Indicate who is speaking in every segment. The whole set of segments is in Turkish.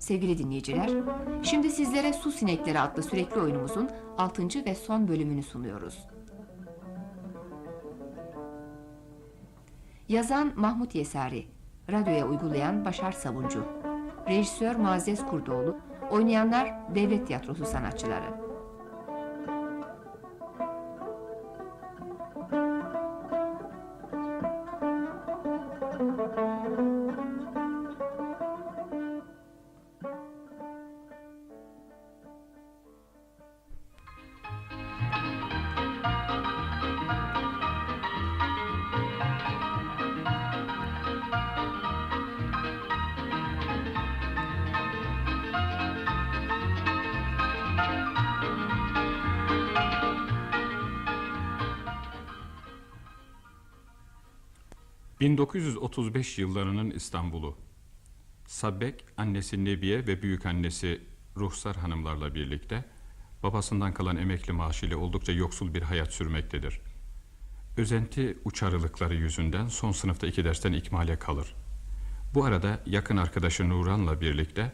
Speaker 1: Sevgili dinleyiciler, şimdi sizlere Su Sinekleri adlı sürekli oyunumuzun 6. ve son bölümünü sunuyoruz. Yazan Mahmut Yesari, radyoya uygulayan Başar Savuncu, rejisör Muazzez Kurdoğlu, oynayanlar devlet tiyatrosu sanatçıları.
Speaker 2: ...1935 yıllarının İstanbul'u. Sabbek, annesi Nebiye ve büyük annesi Ruhsar hanımlarla birlikte... ...babasından kalan emekli maaşıyla oldukça yoksul bir hayat sürmektedir. Özenti uçarılıkları yüzünden son sınıfta iki dersten ikmale kalır. Bu arada yakın arkadaşı Nuran'la birlikte...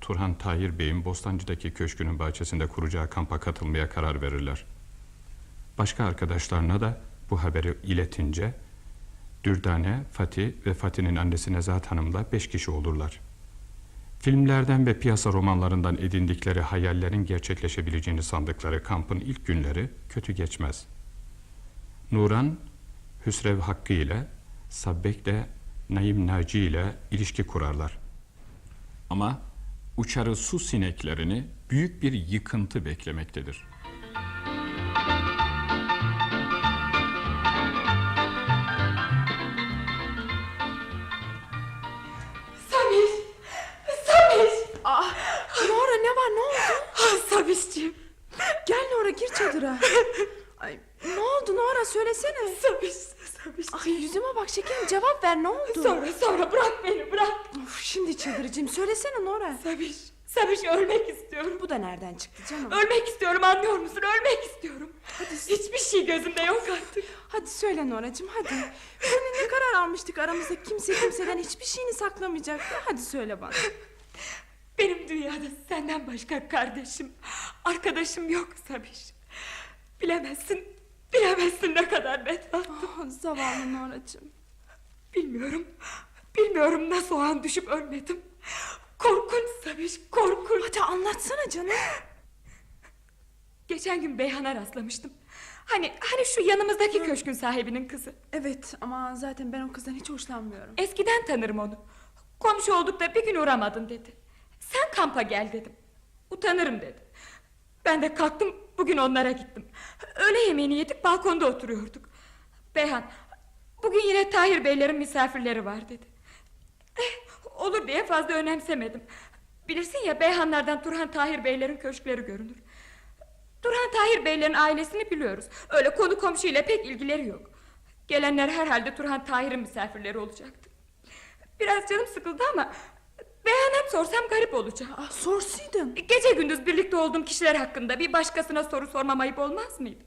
Speaker 2: ...Turhan Tahir Bey'in Bostancı'daki köşkünün bahçesinde kuracağı kampa katılmaya karar verirler. Başka arkadaşlarına da bu haberi iletince... Dürdane, Fatih ve Fatih'in annesi Nezahat Hanım'la beş kişi olurlar. Filmlerden ve piyasa romanlarından edindikleri hayallerin gerçekleşebileceğini sandıkları kampın ilk günleri kötü geçmez. Nuran, Hüsrev Hakkı ile, Sabbek de Naim Naci ile ilişki kurarlar. Ama uçarı su sineklerini büyük bir yıkıntı beklemektedir.
Speaker 3: Oldu?
Speaker 4: Samirciğim!
Speaker 3: Gel Nora gir çadıra. Ay, ne oldu Nora söylesene.
Speaker 4: Samir! Samir!
Speaker 3: Ay yüzüme bak şekerim cevap ver ne oldu?
Speaker 4: Sonra sonra bırak beni bırak!
Speaker 3: Of, şimdi çıldıracağım söylesene Nora.
Speaker 4: Samir! Samir ölmek istiyorum.
Speaker 3: Bu da nereden çıktı canım?
Speaker 4: Ölmek istiyorum anlıyor musun? Ölmek istiyorum. Hiçbir şey gözümde yok artık.
Speaker 3: Hadi söyle Noracığım hadi. Seninle karar almıştık aramızda kimse kimseden hiçbir şeyini saklamayacaktı. Hadi söyle bana.
Speaker 4: Benim dünyada senden başka kardeşim, arkadaşım yok Samir. Bilemezsin, bilemezsin ne kadar bedbahtım.
Speaker 3: Ah, zavallı Noracığım.
Speaker 4: Bilmiyorum, bilmiyorum nasıl o an düşüp ölmedim. Korkunç Samir, korkunç.
Speaker 3: Hadi anlatsana canım.
Speaker 4: Geçen gün Beyhan'a rastlamıştım. Hani hani şu yanımızdaki köşkün sahibinin kızı.
Speaker 3: Evet ama zaten ben o kızdan hiç hoşlanmıyorum.
Speaker 4: Eskiden tanırım onu. Komşu olduk da bir gün uğramadın dedi. Sen kampa gel dedim. Utanırım dedi. Ben de kalktım bugün onlara gittim. Öğle yemeğini yedik balkonda oturuyorduk. Beyhan bugün yine Tahir Beylerin misafirleri var dedi. Eh, olur diye fazla önemsemedim. Bilirsin ya Beyhanlardan Turhan Tahir Beylerin köşkleri görünür. Turhan Tahir Beylerin ailesini biliyoruz. Öyle konu komşu ile pek ilgileri yok. Gelenler herhalde Turhan Tahir'in misafirleri olacaktı. Biraz canım sıkıldı ama beğenem sorsam garip olacak.
Speaker 3: Ah, sorsaydın.
Speaker 4: Gece gündüz birlikte olduğum kişiler hakkında bir başkasına soru sormam ayıp olmaz mıydı?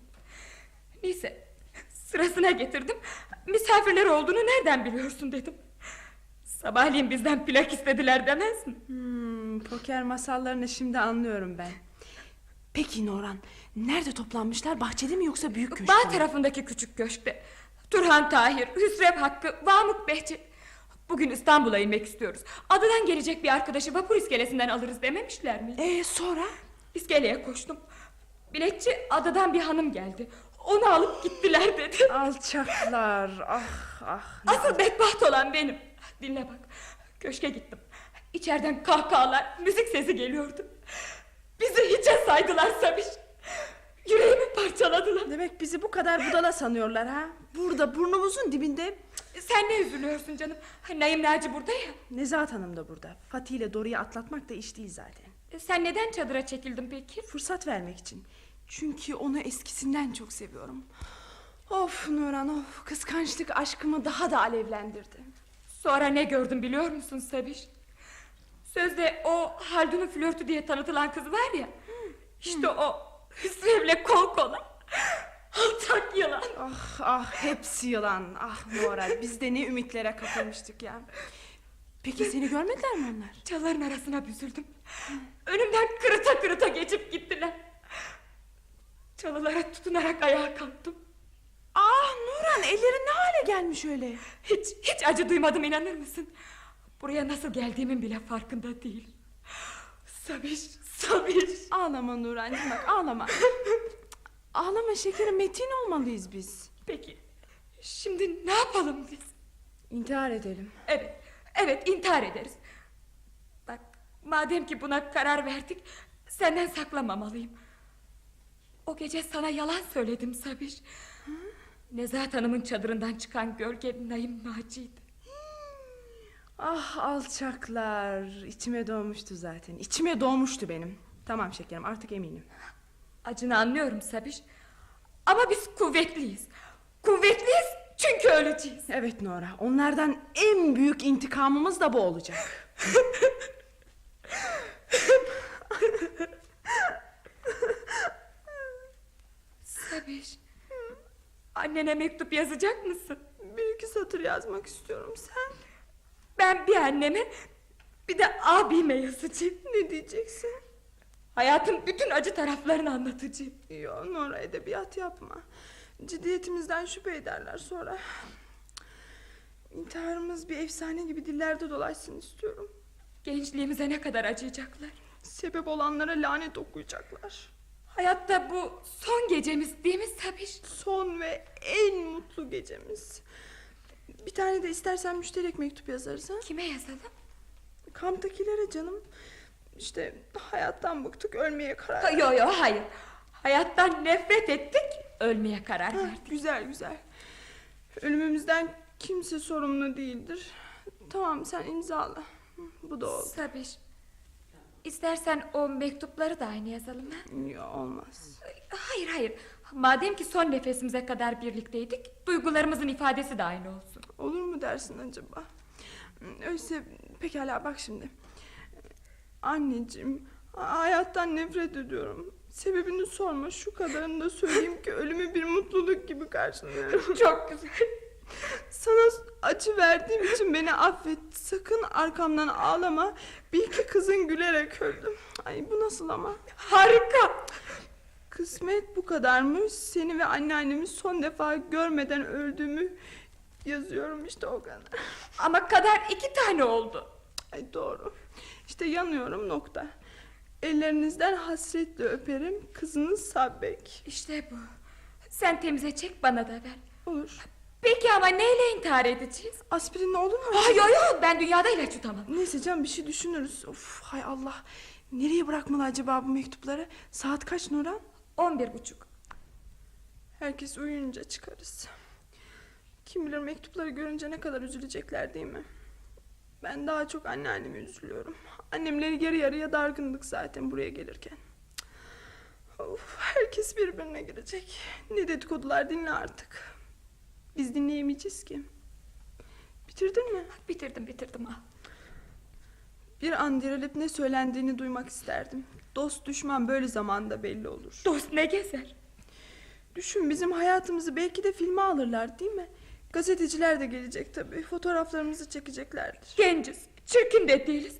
Speaker 4: Neyse sırasına getirdim. Misafirleri olduğunu nereden biliyorsun dedim. Sabahleyin bizden plak istediler demez mi?
Speaker 3: Hmm, poker masallarını şimdi anlıyorum ben. Peki Noran, nerede toplanmışlar? Bahçede mi yoksa büyük köşkte
Speaker 4: Bağ tarafındaki küçük köşkte. Turhan Tahir, Hüsrev Hakkı, Vamuk Behçet. Bugün İstanbul'a inmek istiyoruz. Adadan gelecek bir arkadaşı vapur iskelesinden alırız dememişler mi?
Speaker 3: Ee sonra?
Speaker 4: İskeleye koştum. Biletçi adadan bir hanım geldi. Onu alıp gittiler dedi.
Speaker 3: Alçaklar. Ah ah.
Speaker 4: Asıl bedbaht olan benim. Dinle bak. Köşke gittim. İçeriden kahkahalar, müzik sesi geliyordu. Bizi hiçe saydılar Sabiş. Yüreğimi parçaladılar.
Speaker 3: Demek bizi bu kadar budala sanıyorlar ha? Burada burnumuzun dibinde
Speaker 4: Sen ne üzülüyorsun canım? Naim Naci burada ya.
Speaker 3: Nezahat Hanım da burada. Fatih ile Doru'yu atlatmak da iş değil zaten.
Speaker 4: Sen neden çadıra çekildin peki?
Speaker 3: Fırsat vermek için. Çünkü onu eskisinden çok seviyorum. Of Nurhan of kıskançlık aşkımı daha da alevlendirdi.
Speaker 4: Sonra ne gördüm biliyor musun Sabiş? Sözde o Haldun'un flörtü diye tanıtılan kız var ya. İşte o Hüsrev'le kol kola. Alçak yılan.
Speaker 3: Ah ah hepsi yılan. Ah Nora biz de ne ümitlere kapılmıştık ya. Peki seni görmediler mi onlar?
Speaker 4: Çalların arasına büzüldüm. Önümden kırıta kırıta geçip gittiler. Çalılara tutunarak ayağa kalktım.
Speaker 3: Ah Nuran ellerin ne hale gelmiş öyle?
Speaker 4: Hiç, hiç acı duymadım inanır mısın? Buraya nasıl geldiğimin bile farkında değilim. Sabiş, Sabiş.
Speaker 3: Ağlama Nurancığım bak ağlama. Ağlama şekerim metin olmalıyız biz.
Speaker 4: Peki, şimdi ne yapalım biz?
Speaker 3: İntihar edelim.
Speaker 4: Evet, evet intihar ederiz. Bak, madem ki buna karar verdik, senden saklamamalıyım. O gece sana yalan söyledim Sabiş. Nezahat Hanım'ın çadırından çıkan gölge Naim Naci'ydi.
Speaker 3: Ah alçaklar içime doğmuştu zaten. İçime doğmuştu benim. Tamam şekerim artık eminim.
Speaker 4: Acını anlıyorum Sabiş. Ama biz kuvvetliyiz. Kuvvetliyiz çünkü öleceğiz.
Speaker 3: Evet Nora onlardan en büyük intikamımız da bu olacak.
Speaker 4: Sabiş. Annene mektup yazacak mısın?
Speaker 3: Bir iki satır yazmak istiyorum sen.
Speaker 4: Ben bir anneme bir de abime yazacağım.
Speaker 3: Ne diyeceksin?
Speaker 4: Hayatın bütün acı taraflarını anlatacağım.
Speaker 3: Yo Nora edebiyat yapma. Ciddiyetimizden şüphe ederler sonra. İntiharımız bir efsane gibi dillerde dolaşsın istiyorum.
Speaker 4: Gençliğimize ne kadar acıyacaklar.
Speaker 3: Sebep olanlara lanet okuyacaklar.
Speaker 4: Hayatta bu son gecemiz değil mi Sabiş?
Speaker 3: Son ve en mutlu gecemiz. Bir tane de istersen müşterek mektup yazarız ha?
Speaker 4: Kime yazalım?
Speaker 3: Kamptakilere canım. İşte hayattan bıktık ölmeye karar
Speaker 4: Ha, Yo yo hayır. Hayattan nefret ettik, ölmeye karar
Speaker 3: Ha,
Speaker 4: verdik.
Speaker 3: güzel güzel. Ölümümüzden kimse sorumlu değildir. Tamam sen imzala. Bu da oldu.
Speaker 4: Sabiş. İstersen o mektupları da aynı yazalım ha?
Speaker 3: Ya olmaz.
Speaker 4: Hayır hayır. Madem ki son nefesimize kadar birlikteydik, duygularımızın ifadesi de aynı olsun.
Speaker 3: Olur mu dersin acaba? Öyleyse pekala bak şimdi. Anneciğim hayattan nefret ediyorum. Sebebini sorma şu kadarını da söyleyeyim ki ölümü bir mutluluk gibi karşılıyorum.
Speaker 4: Çok güzel.
Speaker 3: Sana acı verdiğim için beni affet. Sakın arkamdan ağlama. Bil ki kızın gülerek öldüm. Ay bu nasıl ama?
Speaker 4: Harika.
Speaker 3: Kısmet bu kadarmış. Seni ve anneannemi son defa görmeden öldüğümü yazıyorum işte o kadar.
Speaker 4: Ama kader iki tane oldu.
Speaker 3: Ay doğru. İşte yanıyorum nokta. Ellerinizden hasretle öperim kızınız Sabbek.
Speaker 4: İşte bu. Sen temize çek bana da ver.
Speaker 3: Olur.
Speaker 4: Peki ama neyle intihar edeceğiz?
Speaker 3: Aspirinle olur mu?
Speaker 4: Ay yo yo ben dünyada ilaç tutamam.
Speaker 3: Neyse canım bir şey düşünürüz. Of hay Allah. Nereye bırakmalı acaba bu mektupları? Saat kaç Nurhan?
Speaker 4: On bir buçuk.
Speaker 3: Herkes uyuyunca çıkarız. Kim bilir mektupları görünce ne kadar üzülecekler değil mi? Ben daha çok anneanneme üzülüyorum. Annemleri yarı yarıya dargındık zaten buraya gelirken. Of, herkes birbirine girecek. Ne dedikodular dinle artık. Biz dinleyemeyeceğiz ki. Bitirdin mi?
Speaker 4: Bitirdim bitirdim ah.
Speaker 3: Bir an dirilip ne söylendiğini duymak isterdim. Dost düşman böyle zamanda belli olur.
Speaker 4: Dost ne gezer?
Speaker 3: Düşün bizim hayatımızı belki de filme alırlar değil mi? Gazeteciler de gelecek tabii. Fotoğraflarımızı çekeceklerdir.
Speaker 4: Genciz, çirkin de değiliz.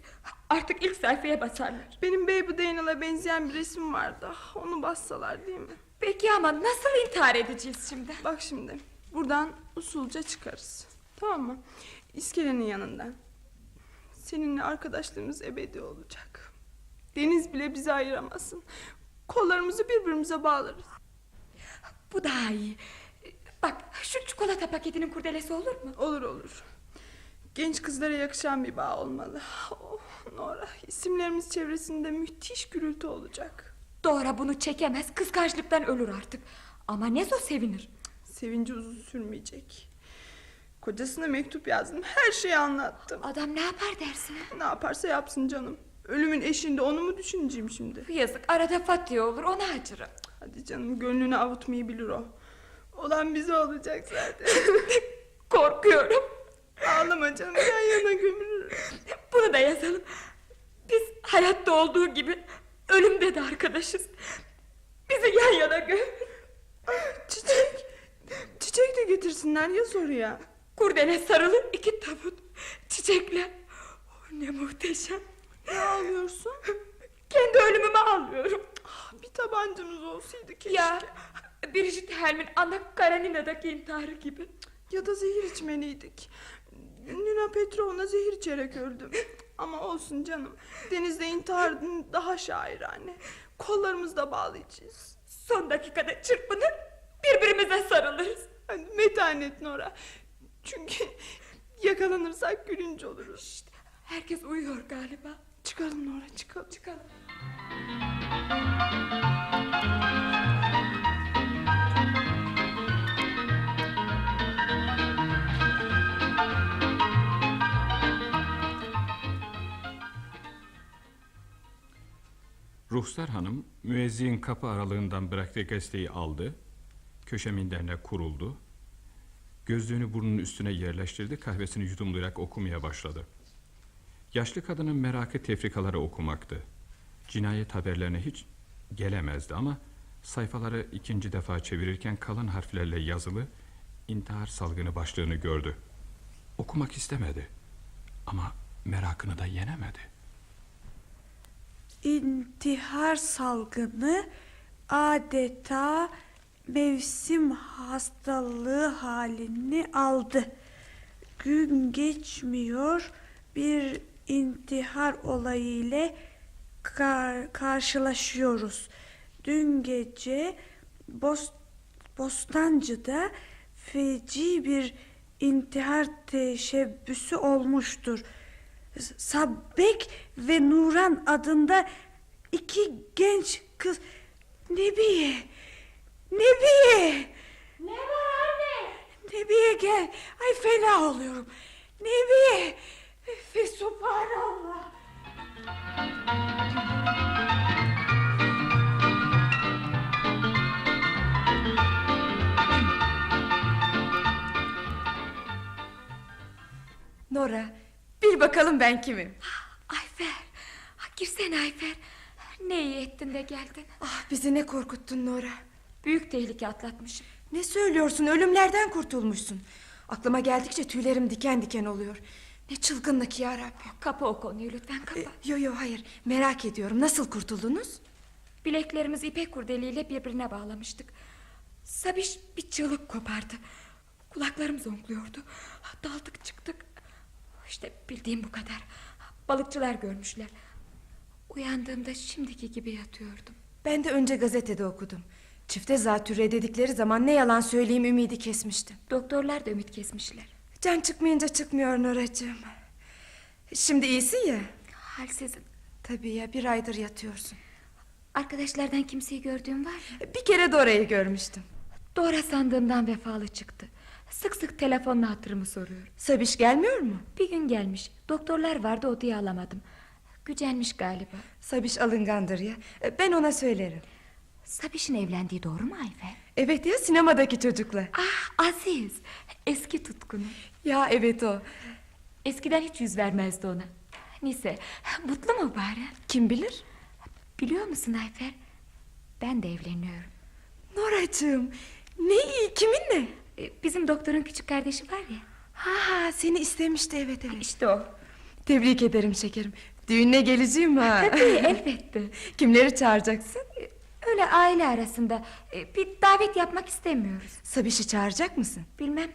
Speaker 4: Artık ilk sayfaya basarlar.
Speaker 3: Benim Baby Daniel'a benzeyen bir resim vardı. Onu bassalar değil mi?
Speaker 4: Peki ama nasıl intihar edeceğiz şimdi?
Speaker 3: Bak şimdi. Buradan usulca çıkarız. Tamam mı? İskelenin yanından. Seninle arkadaşlığımız ebedi olacak. Deniz bile bizi ayıramasın. Kollarımızı birbirimize bağlarız.
Speaker 4: Bu daha iyi. Bak şu çikolata paketinin kurdelesi olur mu?
Speaker 3: Olur olur. Genç kızlara yakışan bir bağ olmalı. Oh, Nora, isimlerimiz çevresinde müthiş gürültü olacak.
Speaker 4: Dora bunu çekemez kıskançlıktan ölür artık. Ama Nezo sevinir.
Speaker 3: Sevinci uzun sürmeyecek. Kocasına mektup yazdım. Her şeyi anlattım.
Speaker 4: Adam ne yapar dersin?
Speaker 3: Ne yaparsa yapsın canım. Ölümün eşinde onu mu düşüneceğim şimdi?
Speaker 4: Yazık arada Fatih olur ona acırım.
Speaker 3: Hadi canım gönlünü avutmayı bilir o. Olan bize olacak zaten.
Speaker 4: Korkuyorum.
Speaker 3: Ağlama canım yan yana gömülürüz.
Speaker 4: Bunu da yazalım. Biz hayatta olduğu gibi ölümde de arkadaşız. Bizi yan yana göm.
Speaker 3: Çiçek. Çiçek de getirsinler yaz oraya.
Speaker 4: Kurdele sarılı iki tabut. Çiçekler. Ne muhteşem.
Speaker 3: Ne ağlıyorsun?
Speaker 4: Kendi ölümüme ağlıyorum.
Speaker 3: Bir tabancamız olsaydı keşke.
Speaker 4: Ya Brigitte Helm'in Anna Karenina'daki intiharı gibi.
Speaker 3: Ya da zehir içmeliydik. Nina Petrovna zehir içerek öldü. Ama olsun canım. Denizde intihar daha şairane. Kollarımızda bağlayacağız.
Speaker 4: Son dakikada çırpınır birbirimize sarılırız.
Speaker 3: Hadi metanet Nora. Çünkü yakalanırsak gülünç oluruz.
Speaker 4: Herkes uyuyor galiba.
Speaker 3: Çıkalım Nora çıkalım.
Speaker 4: Çıkalım.
Speaker 2: Ruhsar Hanım müezzin kapı aralığından bıraktığı gazeteyi aldı. Köşe minderine kuruldu. Gözlüğünü burnunun üstüne yerleştirdi. Kahvesini yudumlayarak okumaya başladı. Yaşlı kadının merakı tefrikaları okumaktı. Cinayet haberlerine hiç gelemezdi ama sayfaları ikinci defa çevirirken kalın harflerle yazılı intihar salgını başlığını gördü. Okumak istemedi ama merakını da yenemedi.
Speaker 5: İntihar salgını adeta mevsim hastalığı halini aldı. Gün geçmiyor bir intihar olayı ile kar- karşılaşıyoruz. Dün gece Bos- Bostancı'da feci bir intihar teşebbüsü olmuştur. Sabbek ve Nuran adında iki genç kız. Nebiye Nebiye.
Speaker 4: Ne var anne?
Speaker 5: Nebiye gel. Ay fena oluyorum. Nebiye
Speaker 6: bakalım ben kimim.
Speaker 4: Ayfer. Ha, girsene Ayfer. Ne iyi ettin de geldin.
Speaker 6: Ah, bizi ne korkuttun Nora.
Speaker 4: Büyük tehlike atlatmışım.
Speaker 6: Ne söylüyorsun? Ölümlerden kurtulmuşsun. Aklıma geldikçe tüylerim diken diken oluyor. Ne çılgınlık ya Rabbi.
Speaker 4: Kapa o konuyu lütfen kapa.
Speaker 6: E, yo yo hayır. Merak ediyorum. Nasıl kurtuldunuz?
Speaker 4: Bileklerimizi ipek kurdeliyle birbirine bağlamıştık. Sabiş bir çığlık kopardı. Kulaklarım zonkluyordu. Daldık çıktık. İşte bildiğim bu kadar. Balıkçılar görmüşler. Uyandığımda şimdiki gibi yatıyordum.
Speaker 6: Ben de önce gazetede okudum. Çifte zatürre dedikleri zaman ne yalan söyleyeyim ümidi kesmiştim.
Speaker 4: Doktorlar da ümit kesmişler.
Speaker 6: Can çıkmayınca çıkmıyor Noracığım. Şimdi iyisin ya.
Speaker 4: Halsizim.
Speaker 6: Tabii ya bir aydır yatıyorsun.
Speaker 4: Arkadaşlardan kimseyi gördüğüm var mı?
Speaker 6: Bir kere Dora'yı görmüştüm.
Speaker 4: Dora sandığımdan vefalı çıktı. Sık sık telefonla hatırımı soruyor.
Speaker 6: Sabiş gelmiyor mu?
Speaker 4: Bir gün gelmiş. Doktorlar vardı odayı alamadım. Gücenmiş galiba.
Speaker 6: Sabiş alıngandır ya. E, Ben ona söylerim.
Speaker 4: Sabiş'in evlendiği doğru mu Ayfer?
Speaker 6: Evet ya sinemadaki çocukla.
Speaker 4: Ah Aziz. Eski tutkunu.
Speaker 6: Ya evet o.
Speaker 4: Eskiden hiç yüz vermezdi ona. Neyse mutlu mu bari?
Speaker 6: Kim bilir?
Speaker 4: Biliyor musun Ayfer? Ben de evleniyorum.
Speaker 6: Noracığım. Ne iyi kiminle?
Speaker 4: Ee, Bizim doktorun küçük kardeşi var ya.
Speaker 6: Ha seni istemişti evet evet.
Speaker 4: İşte o.
Speaker 6: Tebrik ederim şekerim. Düğüne geleceğim ha.
Speaker 4: Tabii elbette.
Speaker 6: Kimleri çağıracaksın?
Speaker 4: Öyle aile arasında e, bir davet yapmak istemiyoruz.
Speaker 6: Sabiş'i çağıracak mısın?
Speaker 4: Bilmem.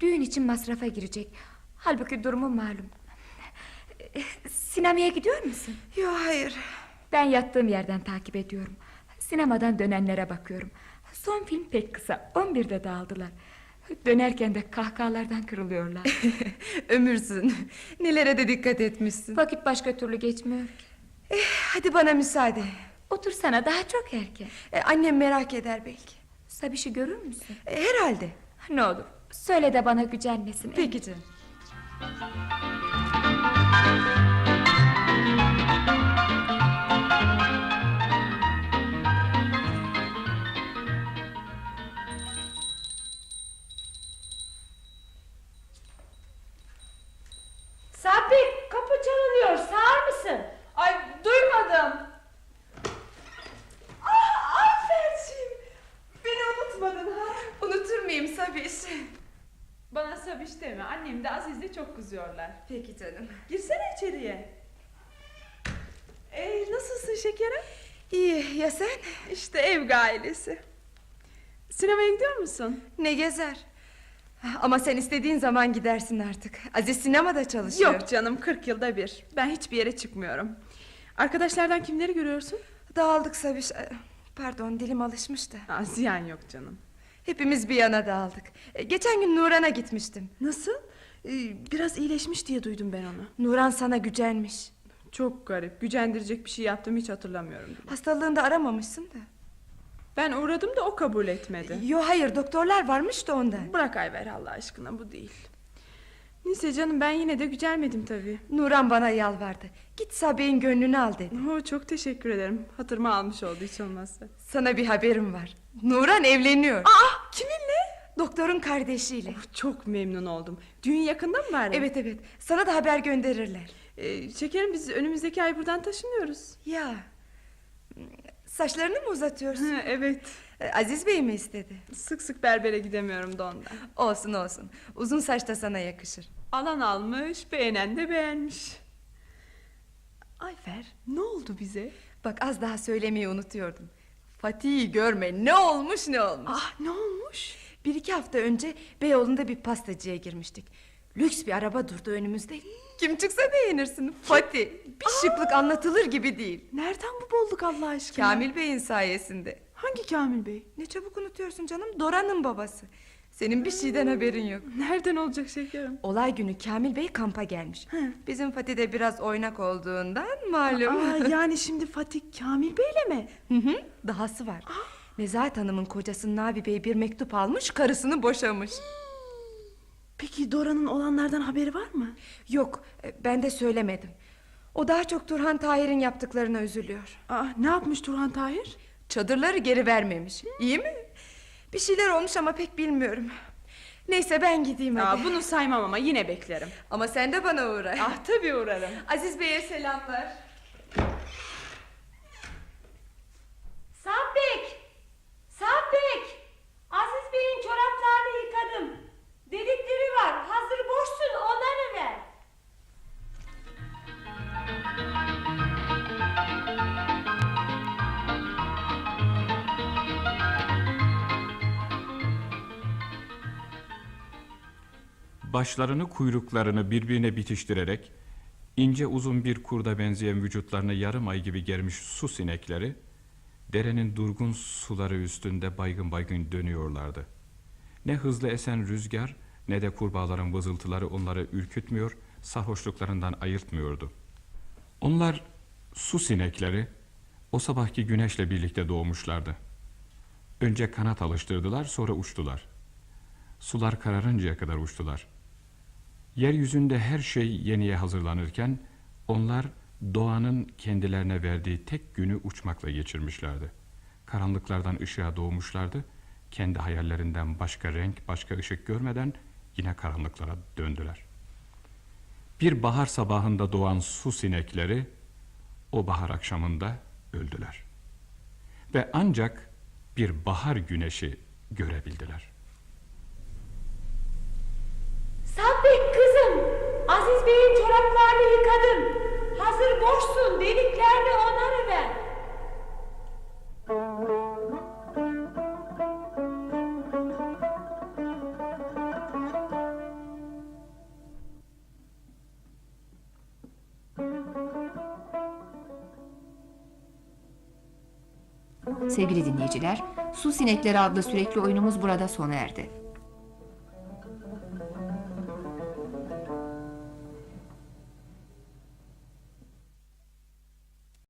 Speaker 4: Düğün için masrafa girecek. Halbuki durumu malum. E, Sinemaya gidiyor musun?
Speaker 6: Yok hayır.
Speaker 4: Ben yattığım yerden takip ediyorum. Sinemadan dönenlere bakıyorum. Son film pek kısa. 11'de dağıldılar. Dönerken de kahkahalardan kırılıyorlar.
Speaker 6: Ömürsün. Nelere de dikkat etmişsin.
Speaker 4: Vakit başka türlü geçmiyor. ki.
Speaker 6: Eh, hadi bana müsaade.
Speaker 4: Otursana daha çok erken.
Speaker 6: E, annem merak eder belki.
Speaker 4: Sabiş'i görür müsün?
Speaker 6: E, herhalde.
Speaker 4: Ne olur söyle de bana gücenmesin.
Speaker 6: Peki canım.
Speaker 3: Şekerim?
Speaker 6: İyi ya sen?
Speaker 3: İşte ev ailesi. Sinemaya gidiyor musun?
Speaker 6: Ne gezer? Ama sen istediğin zaman gidersin artık. Aziz sinemada çalışıyor.
Speaker 3: Yok canım 40 yılda bir. Ben hiçbir yere çıkmıyorum. Arkadaşlardan kimleri görüyorsun?
Speaker 6: Dağıldık Sabiş. Ee, Pardon dilim alışmıştı.
Speaker 3: Aa, ziyan yok canım.
Speaker 6: Hepimiz bir yana dağıldık. Ee, Geçen gün Nuran'a gitmiştim.
Speaker 3: Nasıl? Ee, biraz iyileşmiş diye duydum ben onu.
Speaker 6: Nuran sana gücenmiş.
Speaker 3: Çok garip. Gücendirecek bir şey yaptığımı hiç hatırlamıyorum. bile.
Speaker 6: Hastalığında aramamışsın da.
Speaker 3: Ben uğradım da o kabul etmedi.
Speaker 6: Yo hayır doktorlar varmış da ondan.
Speaker 3: Bırak Ayver Allah aşkına bu değil. Neyse canım ben yine de gücenmedim tabii.
Speaker 6: Nuran bana yalvardı. Git Sabi'nin gönlünü al dedi.
Speaker 3: Oo, çok teşekkür ederim. Hatırıma almış oldu hiç olmazsa.
Speaker 6: Sana bir haberim var. Nuran evleniyor.
Speaker 3: Aa kiminle?
Speaker 6: Doktorun kardeşiyle.
Speaker 3: Çok memnun oldum. Düğün yakında mı bari?
Speaker 6: Evet evet. Sana da haber gönderirler.
Speaker 3: Ee, şekerim biz önümüzdeki ay buradan taşınıyoruz.
Speaker 6: Ya. Saçlarını mı uzatıyorsun?
Speaker 3: evet.
Speaker 6: Ee, Aziz Bey mi istedi?
Speaker 3: Sık sık berbere gidemiyorum da ondan.
Speaker 6: Olsun olsun. Uzun saç da sana yakışır.
Speaker 3: Alan almış, beğenen de beğenmiş. Ayfer, ne oldu bize?
Speaker 6: Bak az daha söylemeyi unutuyordum. Fatih'i görme ne olmuş ne olmuş.
Speaker 3: Ah, ne olmuş?
Speaker 6: Bir iki hafta önce Beyoğlu'nda bir pastacıya girmiştik. Lüks bir araba durdu önümüzde. Kim çıksa beğenirsin. Fatih. Bir şıklık anlatılır gibi değil.
Speaker 3: Nereden bu bolluk Allah aşkına?
Speaker 6: Kamil Bey'in sayesinde.
Speaker 3: Hangi Kamil Bey?
Speaker 6: Ne çabuk unutuyorsun canım. Dora'nın babası. Senin bir şeyden haberin yok.
Speaker 3: Nereden olacak şekerim?
Speaker 6: Olay günü Kamil Bey kampa gelmiş. Bizim Fatih de biraz oynak olduğundan malum.
Speaker 3: Aa, yani şimdi Fatih Kamil Bey'le mi?
Speaker 6: Hı hı, Dahası var. Nezahat Hanım'ın kocası Nabi Bey bir mektup almış, karısını boşamış.
Speaker 3: Peki Dora'nın olanlardan haberi var mı?
Speaker 6: Yok, e, ben de söylemedim. O daha çok Turhan Tahir'in yaptıklarına üzülüyor.
Speaker 3: Aa, ne yapmış Turhan Tahir?
Speaker 6: Çadırları geri vermemiş. İyi mi? Bir şeyler olmuş ama pek bilmiyorum. Neyse ben gideyim hadi.
Speaker 3: Aa, bunu saymam ama yine beklerim.
Speaker 6: Ama sen de bana uğra.
Speaker 3: Ah tabii uğrarım.
Speaker 6: Aziz Bey'e selamlar.
Speaker 5: Sabbek! Sabbek! Aziz Bey'in çoraplarını yıkadım. Delikleri
Speaker 2: Başlarını kuyruklarını birbirine bitiştirerek ince uzun bir kurda benzeyen vücutlarını yarım ay gibi germiş su sinekleri derenin durgun suları üstünde baygın baygın dönüyorlardı. Ne hızlı esen rüzgar ne de kurbağaların vızıltıları onları ürkütmüyor, sarhoşluklarından ayırtmıyordu. Onlar su sinekleri o sabahki güneşle birlikte doğmuşlardı. Önce kanat alıştırdılar sonra uçtular. Sular kararıncaya kadar uçtular. Yeryüzünde her şey yeniye hazırlanırken onlar doğanın kendilerine verdiği tek günü uçmakla geçirmişlerdi. Karanlıklardan ışığa doğmuşlardı. Kendi hayallerinden başka renk, başka ışık görmeden yine karanlıklara döndüler. Bir bahar sabahında doğan su sinekleri o bahar akşamında öldüler. Ve ancak bir bahar güneşi görebildiler.
Speaker 5: Sabbek kızım! Aziz Bey'in çoraplarını yıkadım. Hazır boşsun. Deliklerini onları ver.
Speaker 1: Sevgili dinleyiciler, Su Sinekleri adlı sürekli oyunumuz burada sona erdi.